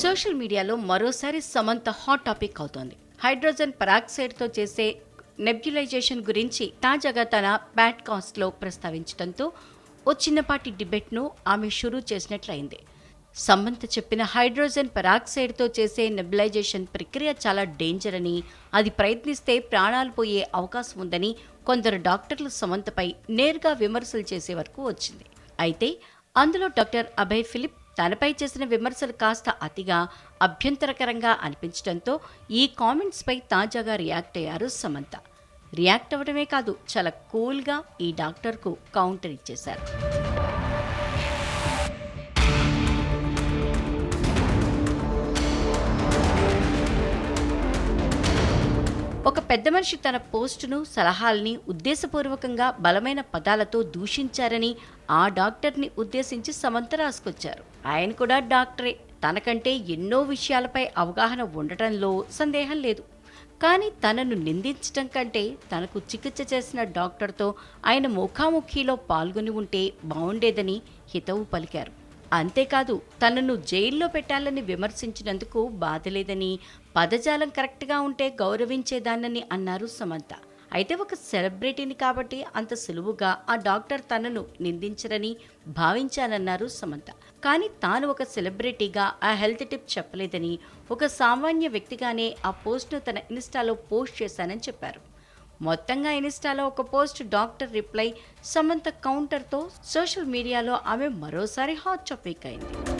Social మీడియాలో మరోసారి Samantha hot topic అవుతోంది. హైడ్రోజన్ పరాక్సైడ్తో చేసే నెబ్యులైజేషన్ గురించి తాజాగా తన బ్యాట్ కాస్ట్లో ప్రస్తావించడంతో ఓ చిన్నపాటి డిబేట్ను ఆమె షురూ చేసినట్లయింది. సమంత చెప్పిన హైడ్రోజన్ పెరాక్సైడ్తో చేసే నెబులైజేషన్ ప్రక్రియ చాలా డేంజర్ అని అది ప్రయత్నిస్తే ప్రాణాలు పోయే అవకాశం ఉందని కొందరు డాక్టర్లు సమంతపై నేరుగా విమర్శలు చేసే వరకు వచ్చింది. అయితే అందులో డాక్టర్ అభయ్ ఫిలిప్ తనపై చేసిన విమర్శలు కాస్త అతిగా అభ్యంతరకరంగా అనిపించడంతో ఈ కామెంట్స్పై తాజాగా రియాక్ట్ అయ్యారు సమంత. రియాక్ట్ అవ్వడమే కాదు చాలా కూల్గా ఈ డాక్టర్కు కౌంటర్ ఇచ్చేశారు. ఒక పెద్ద మనిషి తన పోస్టును సలహాల్ని ఉద్దేశపూర్వకంగా బలమైన పదాలతో దూషించారని ఆ డాక్టర్ని ఉద్దేశించి సమంత రాసుకొచ్చారు. ఆయన కూడా డాక్టరే. తనకంటే ఎన్నో విషయాలపై అవగాహన ఉండటంలో సందేహం లేదు. కానీ తనను నిందించటం కంటే తనకు చికిత్స చేసిన డాక్టర్తో ఆయన ముఖాముఖిలో పాల్గొని ఉంటే బాగుండేదని హితవు పలికారు. అంతేకాదు తనను జైల్లో పెట్టాలని విమర్శించినందుకు బాధలేదని పదజాలం కరెక్ట్గా ఉంటే గౌరవించేదానని అన్నారు సమంత. అయితే ఒక సెలబ్రిటీని కాబట్టి అంత సులువుగా ఆ డాక్టర్ తనను నిందించరని భావించానన్నారు సమంత. కానీ తాను ఒక సెలబ్రిటీగా ఆ హెల్త్ టిప్ చెప్పలేదని ఒక సామాన్య వ్యక్తిగానే ఆ పోస్ట్ను తన ఇన్స్టాలో పోస్ట్ చేశానని చెప్పారు. మొత్తంగా ఇన్స్టాలో ఒక పోస్ట్ డాక్టర్ రిప్లై సమంత కౌంటర్తో సోషల్ మీడియాలో ఆమె మరోసారి హాట్ టాపిక్ అయింది.